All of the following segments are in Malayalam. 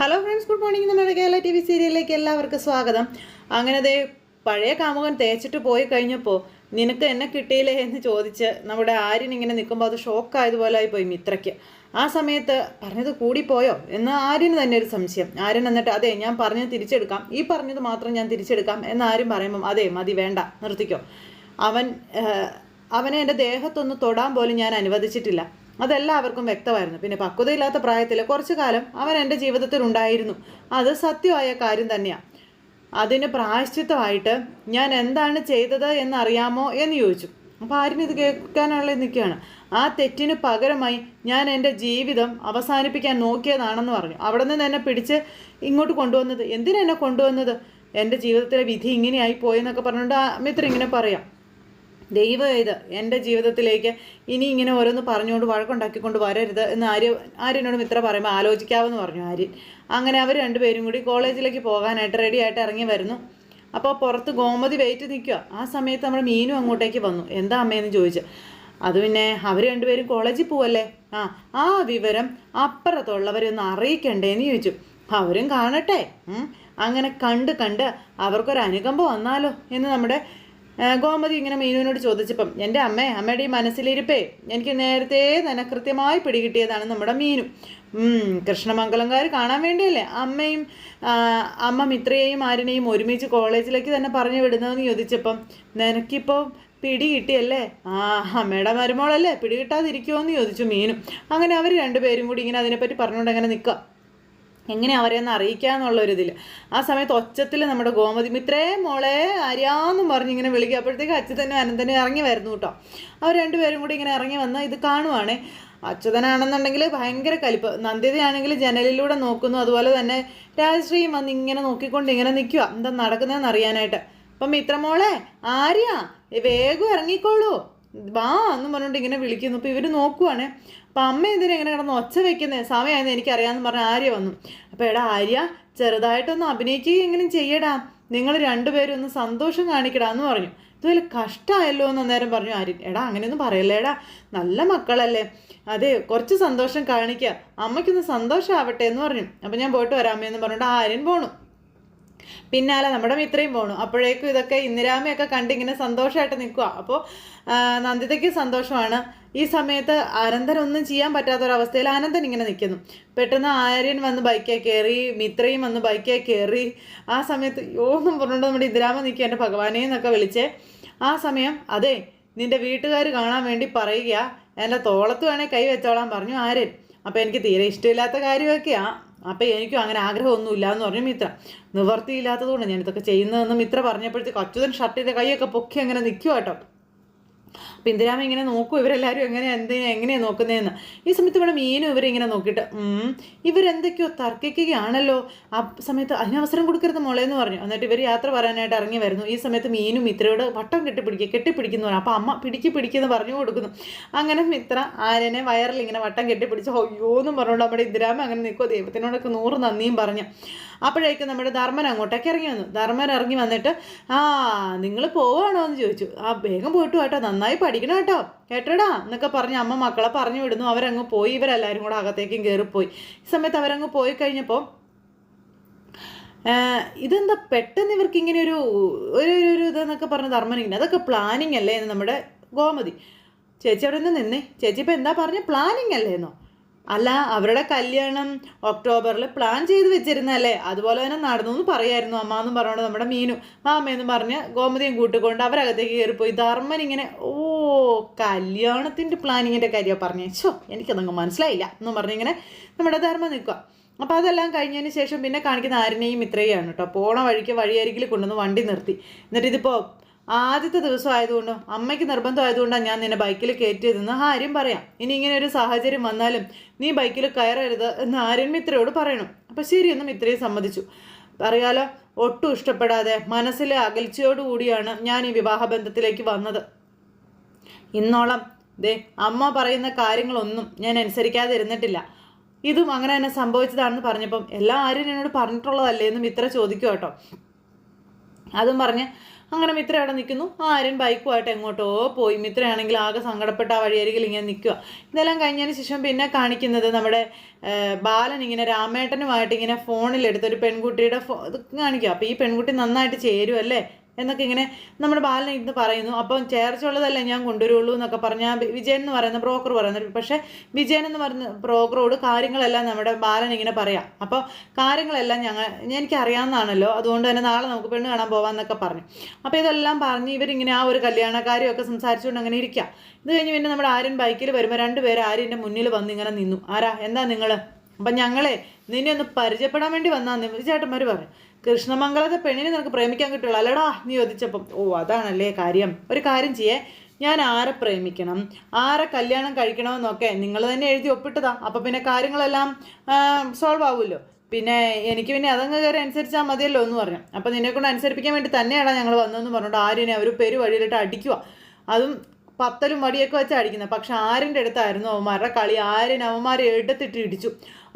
ഹലോ ഫ്രണ്ട്സ് ഗുഡ് മോർണിംഗ് നമ്മുടെ കേരള ടി വി സീരിയലിലേക്ക് എല്ലാവർക്കും സ്വാഗതം. അങ്ങനെ ദേ പഴയ കാമുകൻ തേച്ചിട്ട് പോയി കഴിഞ്ഞപ്പോൾ നിനക്ക് എന്നെ കിട്ടിയില്ലേ എന്ന് ചോദിച്ച് നമ്മുടെ ആര്യൻ ഇങ്ങനെ നിൽക്കുമ്പോൾ അത് ഷോക്കായതുപോലെ ആയി പോയി മിത്രയ്ക്ക്. ആ സമയത്ത് പറഞ്ഞത് കൂടിപ്പോയോ എന്ന് ആര്യന് തന്നെ ഒരു സംശയം. ആര്യൻ എന്നിട്ട് അതെ ഞാൻ പറഞ്ഞത് തിരിച്ചെടുക്കാം. ഈ പറഞ്ഞത് മാത്രം ഞാൻ തിരിച്ചെടുക്കാം എന്ന് ആരും പറയുമ്പം അതെ മതി വേണ്ട നിർത്തിക്കോ. അവൻ അവനെ എന്റെ ദേഹത്തൊന്ന് തൊടാൻ പോലും ഞാൻ അനുവദിച്ചിട്ടില്ല. അതെല്ലാവർക്കും വ്യക്തമായിരുന്നു. പിന്നെ പക്വതയില്ലാത്ത പ്രായത്തിൽ കുറച്ചു കാലം അവൻ എന്റെ ജീവിതത്തിൽ ഉണ്ടായിരുന്നു. അത് സത്യമായ കാര്യം തന്നെയാണ് അതിന് പ്രായശ്ചിത്തമായിട്ട് ഞാൻ എന്താണ് ചെയ്തത് എന്നറിയാമോ എന്ന് ചോദിച്ചു. അപ്പോൾ ആരും ഇത് കേൾക്കാനുള്ള നിൽക്കുകയാണ്. ആ തെറ്റിന് പകരമായി ഞാൻ എന്റെ ജീവിതം അവസാനിപ്പിക്കാൻ നോക്കിയതാണെന്ന് പറഞ്ഞു. അവിടെ നിന്ന് എന്നെ പിടിച്ച് ഇങ്ങോട്ട് കൊണ്ടുവന്നത്. എന്തിനാ എന്നെ കൊണ്ടുവന്നത്? എന്റെ ജീവിതത്തിലെ വിധി ഇങ്ങനെയായി പോയെന്നൊക്കെ പറഞ്ഞുകൊണ്ട് ആ മിത്രം ഇങ്ങനെ പറയാം. ദൈവം ഇത് എന്റെ ജീവിതത്തിലേക്ക് ഇനി ഇങ്ങനെ ഓരോന്ന് പറഞ്ഞുകൊണ്ട് വഴക്കുണ്ടാക്കിക്കൊണ്ട് വരരുത് എന്ന് ആര്യ ആര്യനോട് ഇത്ര പറയുമ്പോൾ ആലോചിക്കാമെന്ന് പറഞ്ഞു ആര്യൻ അങ്ങനെ അവർ രണ്ടുപേരും കൂടി കോളേജിലേക്ക് പോകാനായിട്ട് റെഡി ആയിട്ട് ഇറങ്ങി വരുന്നു. അപ്പോൾ പുറത്ത് ഗോമതി വെയിറ്റ് നിൽക്കുക. ആ സമയത്ത് നമ്മുടെ മീനും അങ്ങോട്ടേക്ക് വന്നു. എന്താ അമ്മയെന്ന് ചോദിച്ചു. അത് പിന്നെ അവർ രണ്ടുപേരും കോളേജിൽ പോവല്ലേ? ആ ആ വിവരം അപ്പുറത്തുള്ളവരൊന്ന് അറിയിക്കണ്ടേന്ന് ചോദിച്ചു. അവരും കാണട്ടെ. അങ്ങനെ കണ്ട് കണ്ട് അവർക്കൊരു അനുകമ്പ വന്നാലോ എന്ന് നമ്മുടെ ഗോമതി ഇങ്ങനെ മീനുവിനോട് ചോദിച്ചപ്പം എന്റെ അമ്മേ അമ്മയുടെ ഈ മനസ്സിലിരിപ്പേ എനിക്ക് നേരത്തെ തന്നെ കൃത്യമായി പിടികിട്ടിയതാണ് നമ്മുടെ മീനു. കൃഷ്ണമംഗലംകാർ കാണാൻ വേണ്ടിയല്ലേ? അമ്മയും അമ്മ മിത്രയെയും ആരിനെയും ഒരുമിച്ച് കോളേജിലേക്ക് തന്നെ പറഞ്ഞു വിടുന്നതെന്ന് ചോദിച്ചപ്പം നിനക്കിപ്പോൾ പിടി കിട്ടിയല്ലേ? ആ അമ്മയുടെ മരുമോളല്ലേ? പിടി കിട്ടാതിരിക്കുമോ എന്ന് ചോദിച്ചു മീനും. അങ്ങനെ അവർ രണ്ടുപേരും കൂടി ഇങ്ങനെ അതിനെപ്പറ്റി പറഞ്ഞുകൊണ്ട് അങ്ങനെ നിൽക്കുക. എങ്ങനെ അവരെ ഒന്ന് ഇതിൽ ആ സമയത്ത് ഒച്ചത്തിൽ നമ്മുടെ ഗോമതി മിത്രേ മോളെ ആര്യാന്നും പറഞ്ഞ് ഇങ്ങനെ വിളിക്കുക അപ്പോഴത്തേക്ക് അച്യുതനും അനന്തനും ഇറങ്ങി വരുന്നു കേട്ടോ അവർ രണ്ടുപേരും കൂടി ഇങ്ങനെ ഇറങ്ങി വന്ന് ഇത് കാണുവാണേ. അച്യുതനാണെന്നുണ്ടെങ്കിൽ ഭയങ്കര കലിപ്പ്. നന്ദിതയാണെങ്കിൽ ജനലിലൂടെ നോക്കുന്നു. അതുപോലെ തന്നെ രാജശ്രീയും വന്ന് ഇങ്ങനെ നോക്കിക്കൊണ്ട് ഇങ്ങനെ നിൽക്കുക എന്താ നടക്കുന്നതെന്ന് അറിയാനായിട്ട്. അപ്പം മിത്രമോളെ ആര്യ? വേഗം ഇറങ്ങിക്കോളൂ. വാ എന്ന് പറഞ്ഞുകൊണ്ട് ഇങ്ങനെ വിളിക്കുന്നു. അപ്പോൾ ഇവർ നോക്കുവാണ് അപ്പം അമ്മ എന്തിനാ ഇങ്ങനെ കിടന്ന് ഒച്ച വെക്കുന്നത് സമയമായെന്ന് എനിക്കറിയാമെന്ന് പറഞ്ഞ ആര്യ വന്നു. അപ്പോൾ എടാ ആര്യ ചെറുതായിട്ടൊന്ന് അഭിനയിക്കുകയെങ്കിലും ചെയ്യടാ. നിങ്ങൾ രണ്ടുപേരും ഒന്ന് സന്തോഷം കാണിക്കടാ എന്ന് പറഞ്ഞു. ഇതുപോലെ കഷ്ടമായല്ലോ എന്ന് അന്നേരം പറഞ്ഞു ആര്യൻ എടാ അങ്ങനെയൊന്നും പറയല്ലേ എടാ നല്ല മക്കളല്ലേ. അതെ കുറച്ച് സന്തോഷം കാണിക്കുക അമ്മയ്ക്കൊന്ന് സന്തോഷമാവട്ടെ എന്ന് പറഞ്ഞു. അപ്പം ഞാൻ പോയിട്ട് വരാമെന്ന് പറഞ്ഞിട്ട് ആര്യൻ പോണു. പിന്നാലെ നമ്മുടെ മിത്രയും പോണു. അപ്പോഴേക്കും ഇതൊക്കെ ഇന്ദിരാമയൊക്കെ കണ്ട് ഇങ്ങനെ സന്തോഷമായിട്ട് നിൽക്കുക അപ്പോൾ നന്ദിതയ്ക്ക് സന്തോഷമാണ്. ഈ സമയത്ത് അനന്തനൊന്നും ചെയ്യാൻ പറ്റാത്തൊരവസ്ഥയിൽ അനന്തൻ ഇങ്ങനെ നിൽക്കുന്നു പെട്ടെന്ന് ആര്യൻ വന്ന് ബൈക്കേ കയറി മിത്രയും വന്ന് ബൈക്കേ കയറി ആ സമയത്ത് യോന്നും പറഞ്ഞുകൊണ്ട് നമ്മുടെ ഇന്ദിരാമ നിൽക്കുക എന്റെ ഭഗവാനെ എന്നൊക്കെ വിളിച്ചേ ആ സമയം അതെ നിന്റെ വീട്ടുകാർ കാണാൻ വേണ്ടി പറയുക എന്റെ തോളത്ത് വേണേൽ കൈ വെച്ചോളാൻ പറഞ്ഞു ആര്യൻ. അപ്പോൾ എനിക്ക് തീരെ ഇഷ്ടമില്ലാത്ത കാര്യമൊക്കെയാ. അപ്പം എനിക്കും അങ്ങനെ ആഗ്രഹമൊന്നുമില്ല എന്ന് പറഞ്ഞു മിത്ര. നിവർത്തിയില്ലാത്തതുകൊണ്ട് ഞാൻ ഇതൊക്കെ ചെയ്യുന്നതെന്ന് മിത്ര പറഞ്ഞപ്പോഴത്തേക്ക് അച്യുതൻ ഷർട്ടിന്റെ കൈയൊക്കെ പൊക്കി അങ്ങനെ നിൽക്കുക കേട്ടോ. അപ്പം ഇന്ദിരാമ ഇങ്ങനെ നോക്കും ഇവരെല്ലാവരും എങ്ങനെ എന്തിനാ എങ്ങനെയാണ് നോക്കുന്നതെന്ന് ഈ സമയത്ത് ഇവിടെ മീനും ഇവരിങ്ങനെ നോക്കിയിട്ട് "ഉം, ഇവരെന്തൊക്കെയോ തർക്കിക്കുകയാണല്ലോ. ആ സമയത്ത് അതിനവസരം കൊടുക്കരുത് മോളെ എന്ന് പറഞ്ഞു. എന്നിട്ട് ഇവർ യാത്ര പറയാനായിട്ട് ഇറങ്ങി വരുന്നു. ഈ സമയത്ത് മീനും മിത്രയോട് വട്ടം കെട്ടിപ്പിടിക്കുക കെട്ടിപ്പിടിക്കുന്നു പറഞ്ഞു. അപ്പം അമ്മ പിടിക്ക് പിടിക്കുന്നു പറഞ്ഞു കൊടുക്കുന്നു. അങ്ങനെ മിത്ര ആര്യനെ വയറിൽ ഇങ്ങനെ വട്ടം കെട്ടിപ്പിടിച്ച് അയ്യോ എന്നും പറഞ്ഞുകൊണ്ട് നമ്മുടെ ഇന്ദിരാമ അങ്ങനെ നിൽക്കുമോ ദൈവത്തിനോടൊക്കെ നൂറ് നന്ദിയും പറഞ്ഞു. അപ്പോഴേക്കും നമ്മുടെ ധർമ്മൻ അങ്ങോട്ടേക്ക് ഇറങ്ങി വന്നു. ധർമ്മൻ ഇറങ്ങി വന്നിട്ട് ആ നിങ്ങൾ പോവാണോ എന്ന് ചോദിച്ചു. ആ വേഗം പോയിട്ട് കേട്ടോ പഠിക്കണം കേട്ടോ. കേട്ടോടാ? എന്നൊക്കെ പറഞ്ഞ് അമ്മ മക്കളെ പറഞ്ഞു വിടുന്നു. അവരങ്ങ് പോയി. ഇവരെല്ലാവരും കൂടെ അകത്തേക്കും കയറിപ്പോയി ഈ സമയത്ത് അവരങ്ങ് പോയി കഴിഞ്ഞപ്പോൾ ഇതെന്താ പെട്ടെന്ന് ഇവർക്ക് ഇങ്ങനെ ഒരു ഒരു ഒരു- ഇതെന്നൊക്കെ പറഞ്ഞ് ധർമ്മൻ ഇങ്ങനെ അതൊക്കെ പ്ലാനിങ് അല്ലേ എന്ന് നമ്മുടെ ഗോമതി. ചേച്ചി അവിടെ നിന്ന് നിന്നേ. ചേച്ചി ഇപ്പം എന്താ പറഞ്ഞ? പ്ലാനിങ് അല്ലേ എന്നോ? അല്ല അവരുടെ കല്യാണം ഒക്ടോബറിൽ പ്ലാൻ ചെയ്ത് വെച്ചിരുന്നല്ലേ അതുപോലെ തന്നെ നടന്നു എന്ന് പറയായിരുന്നു അമ്മ എന്നും പറഞ്ഞുകൊണ്ട് നമ്മുടെ മീനു. മാമയെന്നും പറഞ്ഞ് ഗോമതിയും കൂട്ടിക്കൊണ്ട് അവരകത്തേക്ക് കയറിപ്പോയി. ധർമ്മൻ ഇങ്ങനെ ഓ കല്യാണത്തിന്റെ പ്ലാനിങ്ങിന്റെ കാര്യം പറഞ്ഞു. ഷോ എനിക്കതങ്ങ് മനസ്സിലായില്ല. എന്നും പറഞ്ഞിങ്ങനെ നമ്മുടെ ധർമ്മം നിൽക്കുക അപ്പോൾ അതെല്ലാം കഴിഞ്ഞതിന് ശേഷം പിന്നെ കാണിക്കുന്ന ആരിനെയും ഇത്രയാണ് കേട്ടോ. പോണ വഴിക്ക് വഴിയരികിൽ കൊണ്ടുവന്ന് വണ്ടി നിർത്തി. എന്നിട്ട് ഇതിപ്പോൾ ആദ്യത്തെ ദിവസം ആയതുകൊണ്ടോ അമ്മയ്ക്ക് നിർബന്ധം നിർബന്ധമായതുകൊണ്ടാണ് ഞാൻ നിന്നെ ബൈക്കിൽ കയറ്റിയതെന്ന് ആര്യം പറയാം. ഇനി ഇങ്ങനെ ഒരു സാഹചര്യം വന്നാലും നീ ബൈക്കിൽ കയറരുത് എന്ന് ആര്യൻ മിത്രയോട് പറയണം. അപ്പം ശരിയെന്ന് മിത്രയെ സമ്മതിച്ചു. അറിയാലോ ഒട്ടും ഇഷ്ടപ്പെടാതെ മനസ്സിലെ അകൽച്ചയോടുകൂടിയാണ് ഞാൻ ഈ വിവാഹബന്ധത്തിലേക്ക് വന്നത്. ഇന്നോളം ദേ അമ്മ പറയുന്ന കാര്യങ്ങളൊന്നും ഞാൻ അനുസരിക്കാതെ ഇരുന്നിട്ടില്ല. ഇതും അങ്ങനെ തന്നെ സംഭവിച്ചതാണെന്ന് പറഞ്ഞപ്പം എല്ലാ ആരും എന്നോട് പറഞ്ഞിട്ടുള്ളതല്ലേ എന്നും ഇത്ര ചോദിക്കും കേട്ടോ അതും പറഞ്ഞ് അങ്ങനെ മിത്ര അവിടെ നിൽക്കുന്നു. ആര്യൻ ബൈക്കുമായിട്ട് എങ്ങോട്ടോ പോയി. മിത്രയാണെങ്കിൽ ആകെ സങ്കടപ്പെട്ട ആ വഴിയരികിൽ ഇങ്ങനെ നിൽക്കുക. ഇതെല്ലാം കഴിഞ്ഞതിന് ശേഷം പിന്നെ കാണിക്കുന്നത് നമ്മുടെ ബാലൻ ഇങ്ങനെ രാമേട്ടനുമായിട്ട് ഇങ്ങനെ ഫോണിലെടുത്തൊരു പെൺകുട്ടിയുടെ ഫോ കാണിക്കുക അപ്പോൾ ഈ പെൺകുട്ടി നന്നായിട്ട് ചേരുമല്ലേ എന്നൊക്കെ ഇങ്ങനെ നമ്മുടെ ബാലൻ ഇന്ന് പറയുന്നു. അപ്പം ചേർച്ചുള്ളതല്ലേ ഞാൻ കൊണ്ടുവരുള്ളൂ എന്നൊക്കെ പറഞ്ഞാൽ വിജയൻ എന്ന് പറയുന്ന ബ്രോക്കർ പറയുന്നത് പക്ഷേ വിജയൻ എന്ന് പറയുന്ന ബ്രോക്കറോട് കാര്യങ്ങളെല്ലാം നമ്മുടെ ബാലൻ ഇങ്ങനെ പറയാം. അപ്പോൾ കാര്യങ്ങളെല്ലാം ഞങ്ങൾ എനിക്ക് അറിയാവുന്നതാണല്ലോ അതുകൊണ്ട് തന്നെ നാളെ നമുക്ക് പെണ്ണ് കാണാൻ പോകാമെന്നൊക്കെ പറഞ്ഞു. അപ്പോൾ ഇതെല്ലാം പറഞ്ഞ് ഇവരിങ്ങനെ ആ ഒരു കല്യാണക്കാരെയൊക്കെ സംസാരിച്ചുകൊണ്ട് അങ്ങനെ ഇരിക്കുക ഇത് കഴിഞ്ഞ് പിന്നെ നമ്മുടെ ആര്യൻ ബൈക്കിൽ വരുമ്പോൾ രണ്ടുപേരും ആര്യന്റെ മുന്നിൽ വന്ന് ഇങ്ങനെ നിന്നു. ആരാ? എന്താ നിങ്ങൾ അപ്പം ഞങ്ങളെ നിന്നെ ഒന്ന് പരിചയപ്പെടാൻ വേണ്ടി വന്നാൽ ചേട്ടന്മാർ പറഞ്ഞു കൃഷ്ണമംഗലത്തെ പെണ്ണിനെ നിനക്ക് പ്രേമിക്കാൻ കിട്ടുള്ളൂ. അല്ലടാ നീ ചോദിച്ചപ്പം ഓ അതാണല്ലേ കാര്യം. ഒരു കാര്യം ചെയ്യേ ഞാൻ ആരെ പ്രേമിക്കണം? ആരെ കല്യാണം കഴിക്കണമെന്നൊക്കെ നിങ്ങൾ തന്നെ എഴുതി ഒപ്പിട്ടതാ. അപ്പം പിന്നെ കാര്യങ്ങളെല്ലാം സോൾവ് ആവുമല്ലോ. പിന്നെ എനിക്ക് പിന്നെ അതങ്ങ് കയറി അനുസരിച്ചാൽ മതിയല്ലോ എന്ന് പറഞ്ഞു. അപ്പം നിന്നെ കൊണ്ട് അനുസരിപ്പിക്കാൻ വേണ്ടി തന്നെയാണ് ഞങ്ങൾ വന്നതെന്ന് പറഞ്ഞിട്ട് ആര്യനെ അവർ പെരു വഴിയിലിട്ട് അടിക്കുക അതും പത്തലും വടിയൊക്കെ വെച്ച് അടിക്കുന്നത് പക്ഷെ ആരിന്റെ അടുത്തായിരുന്നു അവന്മാരുടെ കളി. ആര്യൻ അവന്മാരെ എടുത്തിട്ട് ഇടിച്ചു.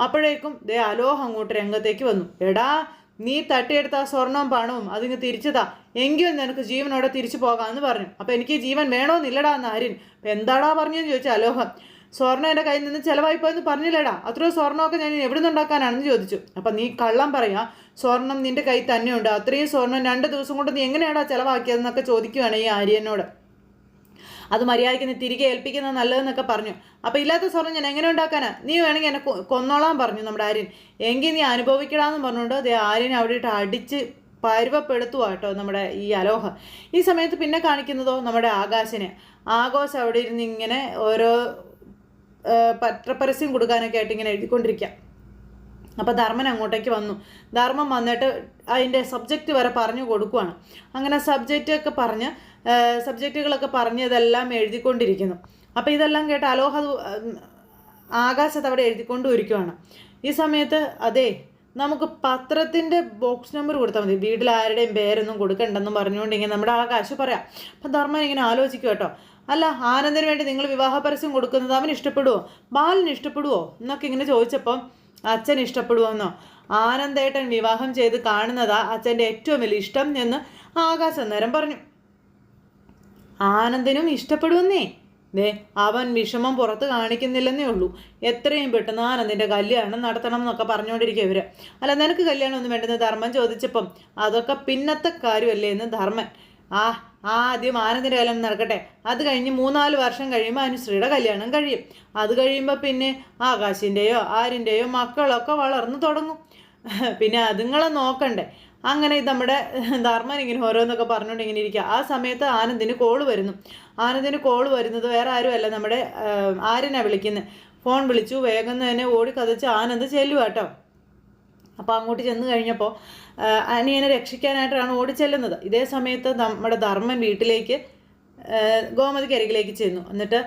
അപ്പോഴേക്കും ദേ അലോഹ അങ്ങോട്ട് രംഗത്തേക്ക് വന്നു. എടാ നീ തട്ടിയെടുത്ത ആ സ്വർണവും പണവും അതിങ്ങ് തിരിച്ചതാ. എങ്കിലും നിനക്ക് ജീവനോടെ തിരിച്ചു പോകാമെന്ന് പറഞ്ഞു. അപ്പോൾ എനിക്ക് ജീവൻ വേണമെന്നില്ലടാ എന്ന് ആര്യൻ അപ്പം എന്താടാ പറഞ്ഞതെന്ന് ചോദിച്ചു അലോഹം. സ്വർണം എന്റെ കയ്യിൽ നിന്ന് ചിലവായി പോയെന്ന് പറഞ്ഞില്ലടാ. അത്രയോ സ്വർണമൊക്കെ ഞാൻ എവിടെ നിന്നുണ്ടാക്കാനാണെന്ന് ചോദിച്ചു. അപ്പം നീ കള്ളം പറയാ സ്വർണം നിന്റെ കയ്യിൽ തന്നെയുണ്ട് അത്രയും സ്വർണം രണ്ട് ദിവസം കൊണ്ട് നീ എങ്ങനെയാടാ ചിലവാക്കിയതെന്നൊക്കെ ചോദിക്കുകയാണ് ഈ ആര്യനോട്. അത് മര്യാദയ്ക്ക് നീ തിരികെ ഏൽപ്പിക്കുന്നത് നല്ലതെന്നൊക്കെ പറഞ്ഞു. അപ്പോൾ ഇല്ലാത്ത സ്വർണം ഞാൻ എങ്ങനെ ഉണ്ടാക്കാനാ? നീ വേണമെങ്കിൽ എന്നെ കൊന്നോളാം കൊന്നോളാൻ പറഞ്ഞു നമ്മുടെ ആര്യൻ. എങ്കിൽ നീ അനുഭവിക്കടാന്ന് പറഞ്ഞുകൊണ്ട് അതേ ആര്യൻ അവിടെ ഇട്ട് അടിച്ച് പരുവപ്പെടുത്തുക കേട്ടോ നമ്മുടെ ഈ അലോഹ. ഈ സമയത്ത് പിന്നെ കാണിക്കുന്നതോ നമ്മുടെ ആകാശിനെ. ആഘോഷം അവിടെ ഇരുന്ന് ഇങ്ങനെ ഓരോ പത്രപരസ്യം കൊടുക്കാനൊക്കെ ആയിട്ട് ഇങ്ങനെ എഴുതിക്കൊണ്ടിരിക്കുക അപ്പോൾ ധർമ്മൻ അങ്ങോട്ടേക്ക് വന്നു. ധർമ്മം വന്നിട്ട് അതിന്റെ സബ്ജക്റ്റ് വരെ പറഞ്ഞു കൊടുക്കുവാണ്. അങ്ങനെ സബ്ജക്റ്റ് ഒക്കെ പറഞ്ഞ് സബ്ജക്റ്റുകളൊക്കെ പറഞ്ഞതെല്ലാം എഴുതിക്കൊണ്ടിരിക്കുന്നു. അപ്പോൾ ഇതെല്ലാം കേട്ട് അലോഹ ആകാശത്ത് അവിടെ എഴുതിക്കൊണ്ട് ഇരിക്കുവാണ് ഈ സമയത്ത് അതെ നമുക്ക് പത്രത്തിന്റെ ബോക്സ് നമ്പർ കൊടുത്താൽ മതി. വീട്ടിൽ ആരുടെയും പേരൊന്നും കൊടുക്കണ്ടെന്നും പറഞ്ഞുകൊണ്ട് ഇങ്ങനെ നമ്മുടെ ആകാശ് പറയാം. അപ്പം ധർമ്മൻ ഇങ്ങനെ ആലോചിക്കും കേട്ടോ. അല്ല ആനന്ദിന് വേണ്ടി നിങ്ങൾ വിവാഹ പരസ്യം കൊടുക്കുന്നത് അവൻ ഇഷ്ടപ്പെടുവോ? ബാലിന് ഇഷ്ടപ്പെടുവോ? എന്നൊക്കെ ഇങ്ങനെ ചോദിച്ചപ്പം അച്ഛൻ ഇഷ്ടപ്പെടുവോന്നോ? ആനന്ദേട്ടൻ വിവാഹം ചെയ്ത് കാണുന്നതാ അച്ഛന്റെ ഏറ്റവും വലിയ ഇഷ്ടം എന്ന് ആകാശ് അന്നേരം പറഞ്ഞു. ആനന്ദിനും ഇഷ്ടപ്പെടുമെന്നേ. ദേ അവൻ വിഷമം പുറത്ത് കാണിക്കുന്നില്ലെന്നേ ഉള്ളൂ. എത്രയും പെട്ടെന്ന് ആനന്ദിന്റെ കല്യാണം നടത്തണം എന്നൊക്കെ പറഞ്ഞുകൊണ്ടിരിക്കുക ഇവർ. അല്ല നിനക്ക് കല്യാണം ഒന്നും വേണ്ടെന്ന് ധർമ്മൻ ചോദിച്ചപ്പം അതൊക്കെ പിന്നത്തെ കാര്യമല്ലേ എന്ന് ധർമ്മൻ. ആ ആദ്യം ആനന്ദിന്റെ കല്യാണം നടക്കട്ടെ. അത് കഴിഞ്ഞ് മൂന്നാൽ വർഷം കഴിയുമ്പോൾ അനുശ്രീയുടെ കല്യാണം കഴിയും. അത് കഴിയുമ്പോൾ പിന്നെ ആകാശിന്റെയോ ആരിന്റെയോ മക്കളൊക്കെ വളർന്നു തുടങ്ങും. പിന്നെ അതുങ്ങളെ നോക്കണ്ടേ. അങ്ങനെ നമ്മുടെ ധർമ്മൻ ഇങ്ങനെ ഓരോന്നൊക്കെ പറഞ്ഞുകൊണ്ട് ഇങ്ങനെ ഇരിക്കുക. ആ സമയത്ത് ആനന്ദിന് കോൾ വരുന്നു. ആനന്ദിന് കോൾ വരുന്നത് വേറെ ആരുമല്ല നമ്മുടെ ആര്യനാ വിളിക്കുന്നത് ഫോൺ വിളിച്ചു വേഗം തന്നെ ഓടി കഥച്ച് ആനന്ദ് ചെല്ലുക കേട്ടോ അപ്പോൾ അങ്ങോട്ട് ചെന്ന് കഴിഞ്ഞപ്പോൾ അനിയനെ രക്ഷിക്കാനായിട്ടാണ് ഓടി ചെല്ലുന്നത്. ഇതേ സമയത്ത് നമ്മുടെ ധർമ്മൻ വീട്ടിലേക്ക് ഗോമതിക്കരികിലേക്ക് ചെന്നു. എന്നിട്ട്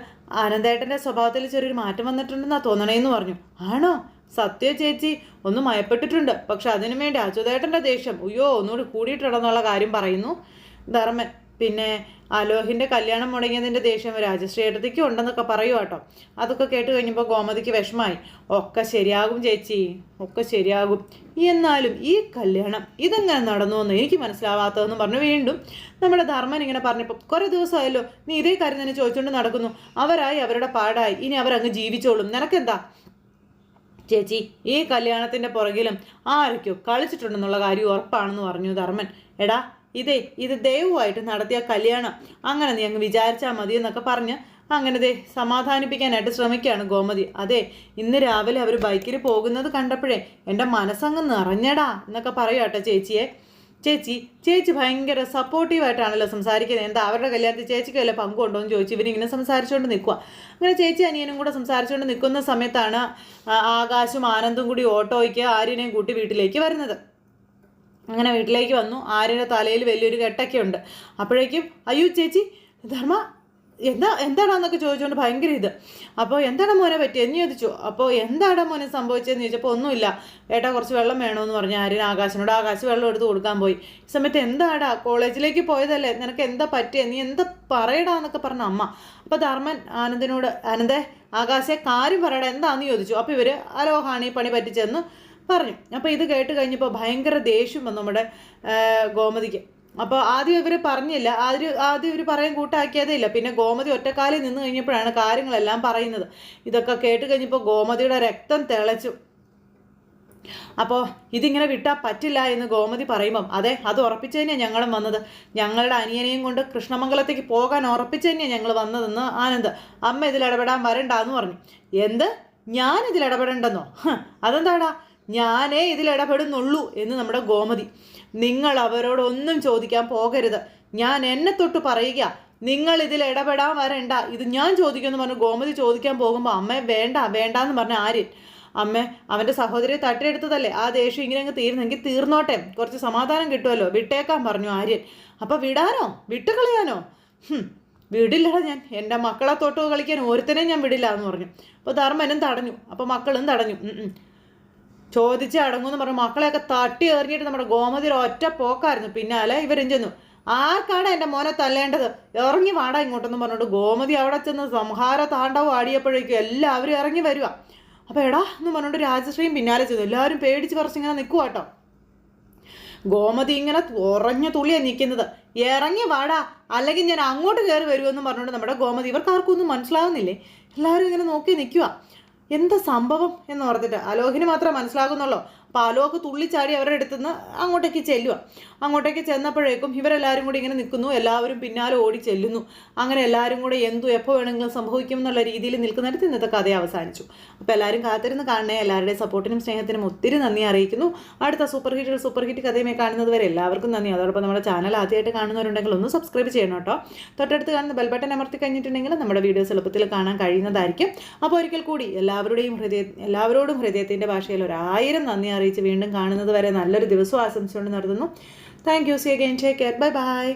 ആനന്ദേട്ടന്റെ സ്വഭാവത്തിൽ ചെറിയൊരു മാറ്റം വന്നിട്ടുണ്ടെന്നാ തോന്നണേന്ന് പറഞ്ഞു. ആണോ? സത്യ ചേച്ചി ഒന്ന് മയപ്പെട്ടിട്ടുണ്ട്. പക്ഷെ അതിനു വേണ്ടി അച്യുതേട്ടന്റെ ദേഷ്യം അയ്യോ ഒന്നുകൂടി കൂടിയിട്ടുണ്ടെന്നുള്ള കാര്യം പറയുന്നു ധർമ്മൻ. പിന്നെ അലോഹിന്റെ കല്യാണം മുടങ്ങിയതിന്റെ ദേഷ്യം രാജശ്രീ ഏട്ടത്തിക്കും ഉണ്ടെന്നൊക്കെ പറയൂ കേട്ടോ. അതൊക്കെ കേട്ട് കഴിഞ്ഞപ്പോൾ ഗോമതിക്ക് വിഷമായി ഒക്കെ ശരിയാകും ചേച്ചി ഒക്കെ ശരിയാകും. എന്നാലും ഈ കല്യാണം ഇതെങ്ങനെ നടന്നു എന്ന് എനിക്ക് മനസ്സിലാവാത്തതെന്ന് പറഞ്ഞു വീണ്ടും നമ്മുടെ ധർമ്മൻ ഇങ്ങനെ പറഞ്ഞപ്പോൾ കുറേ ദിവസമായല്ലോ നീ ഇതേ കാര്യം തന്നെ ചോദിച്ചുകൊണ്ട് നടക്കുന്നു. അവരായി അവരുടെ പാടായി. ഇനി അവരങ്ങ് ജീവിച്ചോളും. നിനക്കെന്താ? ചേച്ചി ഈ കല്യാണത്തിന്റെ പുറകിലും ആരൊക്കെയോ കളിച്ചിട്ടുണ്ടെന്നുള്ള കാര്യം ഉറപ്പാണെന്ന് പറഞ്ഞു ധർമ്മൻ. എടാ ഇതേ ഇത് ദയവുമായിട്ട് നടത്തിയ കല്യാണം. അങ്ങനെ നീ അങ്ങ് വിചാരിച്ചാൽ മതി എന്നൊക്കെ പറഞ്ഞ് അങ്ങനെ ദേ സമാധാനിപ്പിക്കാനായിട്ട് ശ്രമിക്കുകയാണ് ഗോമതി. അതെ ഇന്ന് രാവിലെ അവർ ബൈക്കിൽ പോകുന്നത് കണ്ടപ്പോഴേ എന്റെ മനസ്സങ്ങ് നിറഞ്ഞടാ എന്നൊക്കെ പറയാട്ടെ ചേച്ചിയെ. ചേച്ചി ചേച്ചി ഭയങ്കര സപ്പോർട്ടീവായിട്ടാണല്ലോ സംസാരിക്കുന്നത്. എന്താ അവരുടെ കല്യാണത്തിൽ ചേച്ചിക്ക് വല്ല പങ്കുണ്ടോ എന്ന് ചോദിച്ചു ഇവരിങ്ങനെ സംസാരിച്ചുകൊണ്ട് നിൽക്കുക അങ്ങനെ ചേച്ചി അനിയനും കൂടെ സംസാരിച്ചുകൊണ്ട് നിൽക്കുന്ന സമയത്താണ് ആകാശും ആനന്ദും കൂടി ഓട്ടോയ്ക്ക് ആര്യനെയും കൂട്ടി വീട്ടിലേക്ക് വരുന്നത്. അങ്ങനെ വീട്ടിലേക്ക് വന്നു. ആര്യന്റെ തലയിൽ വലിയൊരു കെട്ടൊക്കെ ഉണ്ട്. അപ്പോഴേക്കും അയ്യോ ചേച്ചി ധർമ്മ എന്താ എന്താണെന്നൊക്കെ ചോദിച്ചുകൊണ്ട് ഭയങ്കര ഇത്. അപ്പോൾ എന്താണ് മോനെ പറ്റിയെന്ന് ചോദിച്ചു. അപ്പോൾ എന്താണ് മോനെ സംഭവിച്ചതെന്ന് ചോദിച്ചപ്പോൾ ഒന്നുമില്ല. ഏട്ടാ കുറച്ച് വെള്ളം വേണമെന്ന് പറഞ്ഞു. ആര്യൻ ആകാശനോട് ആകാശ് വെള്ളം എടുത്ത് കൊടുക്കാൻ പോയി. ഈ സമയത്ത് എന്താടാ കോളേജിലേക്ക് പോയതല്ലേ? നിനക്ക് എന്താ പറ്റിയ? നീ എന്താ പറയടാ എന്നൊക്കെ പറഞ്ഞ അമ്മ. അപ്പോൾ ധർമ്മൻ ആനന്ദിനോട് ആനന്ദേ ആകാശെ കാര്യം പറയടാ എന്താന്ന് ചോദിച്ചു. അപ്പോൾ ഇവർ അലോഹാണി പണി പറ്റിച്ചെന്ന് പറഞ്ഞു. അപ്പോൾ ഇത് കേട്ട് കഴിഞ്ഞപ്പോൾ ഭയങ്കര ദേഷ്യം വന്നു നമ്മുടെ ഗോമതിക്ക്. അപ്പോൾ ആദ്യം ഇവർ പറഞ്ഞില്ല. ആദ്യം ആദ്യം ഇവർ പറയാൻ കൂട്ടാക്കിയതേ ഇല്ല. പിന്നെ ഗോമതി ഒറ്റക്കാലിൽ നിന്ന് കഴിഞ്ഞപ്പോഴാണ് കാര്യങ്ങളെല്ലാം പറയുന്നത്. ഇതൊക്കെ കേട്ട് കഴിഞ്ഞപ്പോൾ ഗോമതിയുടെ രക്തം തിളച്ചു. അപ്പോൾ ഇതിങ്ങനെ വിട്ടാൽ പറ്റില്ല എന്ന് ഗോമതി പറയുമ്പം അതെ അത് ഉറപ്പിച്ചു ഞങ്ങളും വന്നത്. ഞങ്ങളുടെ അനിയനെയും കൊണ്ട് കൃഷ്ണമംഗലത്തേക്ക് പോകാൻ ഉറപ്പിച്ചു ഞങ്ങൾ വന്നതെന്ന് ആനന്ദ് അമ്മ ഇതിൽ ഇടപെടാൻ വരണ്ടാന്ന് പറഞ്ഞു. എന്ത്? ഞാൻ ഇതിൽ ഇടപെടണ്ടെന്നോ? അതെന്താടാ? ഞാനേ ഇതിൽ ഇടപെടുന്നുള്ളൂ എന്ന് നമ്മുടെ ഗോമതി. നിങ്ങൾ അവരോടൊന്നും ചോദിക്കാൻ പോകരുത്. ഞാൻ എന്നെ തൊട്ട് പറയുക നിങ്ങൾ ഇതിൽ ഇടപെടാൻ വരണ്ട. ഇത് ഞാൻ ചോദിക്കുമെന്ന് പറഞ്ഞു ഗോമതി ചോദിക്കാൻ പോകുമ്പോൾ അമ്മ വേണ്ട വേണ്ട എന്ന് പറഞ്ഞ ആര്യൻ അമ്മ അവന്റെ സഹോദരിയെ തട്ടിയെടുത്തതല്ലേ? ആ ദേഷ്യം ഇങ്ങനെ അങ്ങ് തീർന്നെങ്കിൽ തീർന്നോട്ടെ. കുറച്ച് സമാധാനം കിട്ടുമല്ലോ. വിട്ടേക്കാൻ പറഞ്ഞു ആര്യൻ. അപ്പോൾ വിടാനോ? വിട്ട് കളയാനോ? വിടില്ലടാ ഞാൻ. എന്റെ മക്കളെ തൊട്ട് കളിക്കാൻ ഒരുത്തനെയും ഞാൻ വിടില്ല എന്ന് പറഞ്ഞു. അപ്പോൾ ധർമ്മനും തടഞ്ഞു. അപ്പോൾ മക്കളും തടഞ്ഞു. ചോദിച്ച് അടങ്ങുമെന്ന് പറഞ്ഞു. മക്കളെയൊക്കെ തട്ടി എറിഞ്ഞിട്ട് നമ്മുടെ ഗോമതി ഒറ്റ പോക്കായിരുന്നു. പിന്നാലെ ഇവരും ചെന്നു. ആർക്കാണ് എന്റെ മോനെ തല്ലേണ്ടത്? ഇറങ്ങി വാടാ ഇങ്ങോട്ടെന്ന് പറഞ്ഞിട്ട് ഗോമതി അവിടെ ചെന്ന് സംഹാര താണ്ഡവം ആടിയപ്പോഴേക്കും എല്ലാവരും ഇറങ്ങി വരിക അപ്പോൾ എടാ എന്ന് പറഞ്ഞിട്ട് രാജശ്രീയും പിന്നാലെ ചെന്നു. എല്ലാവരും പേടിച്ച് പറിച്ചിങ്ങനെ നിൽക്കുക കേട്ടോ ഗോമതി ഇങ്ങനെ ഉറഞ്ഞ തുള്ളിയാണ് നിൽക്കുന്നത് ഇറങ്ങി വാടാ. അല്ലെങ്കിൽ ഞാൻ അങ്ങോട്ട് കയറി വരുമെന്ന് പറഞ്ഞുകൊണ്ട് നമ്മുടെ ഗോമതി. ഇവർക്ക് ആർക്കും ഒന്നും മനസ്സിലാവുന്നില്ലേ? എല്ലാവരും ഇങ്ങനെ നോക്കി നിൽക്കുക എന്താ സംഭവം എന്ന് ഓർത്തിട്ട് അലോഹിന് മാത്രമേ മനസ്സിലാകുന്നുള്ളൂ. അലോക് തുള്ളിച്ചാടി അവരുടെ അടുത്തുനിന്ന് അങ്ങോട്ടേക്ക് ചെല്ലുക. അങ്ങോട്ടേക്ക് ചെന്നപ്പോഴേക്കും ഇവരെല്ലാവരും കൂടി ഇങ്ങനെ നിൽക്കുന്നു. എല്ലാവരും പിന്നാലെ ഓടി ചെല്ലുന്നു. അങ്ങനെ എല്ലാവരും കൂടെ എന്തു എപ്പോൾ വേണമെങ്കിലും സംഭവിക്കും എന്നുള്ള രീതിയിൽ നിൽക്കുന്നിടത്ത് ഇന്നത്തെ കഥ അവസാനിച്ചു. അപ്പോൾ എല്ലാവരും കാത്തിരുന്ന് കാണണേ. എല്ലാവരുടെയും സപ്പോർട്ടിനും സ്നേഹത്തിനും ഒത്തിരി നന്ദി അറിയിക്കുന്നു. അടുത്ത സൂപ്പർ ഹിറ്റ് സൂപ്പർ ഹിറ്റ് കഥയുമായി കാണുന്നത് വരെ എല്ലാവർക്കും നന്ദി. അതോടൊപ്പം നമ്മുടെ ചാനൽ ആദ്യമായിട്ട് കാണുന്നവരുണ്ടെങ്കിൽ ഒന്ന് സബ്സ്ക്രൈബ് ചെയ്യണം കേട്ടോ. തൊട്ടടുത്ത് കാണുന്ന ബെൽ ബട്ടൺ അമർത്തി കഴിഞ്ഞിട്ടുണ്ടെങ്കിൽ നമ്മുടെ വീഡിയോസ് എളുപ്പത്തിൽ കാണാൻ കഴിയുന്നതായിരിക്കും. അപ്പോൾ ഒരിക്കൽ കൂടി എല്ലാവരുടെയും ഹൃദയ എല്ലാവരോടും ഹൃദയത്തിന്റെ ഭാഷയിൽ ഒരായിരം നന്ദി അറിയിച്ച് വീണ്ടും കാണുന്നത് വരെ നല്ലൊരു ദിവസവും ആശംസിച്ചുകൊണ്ട് നിർത്തുന്നു thank you see again take care bye bye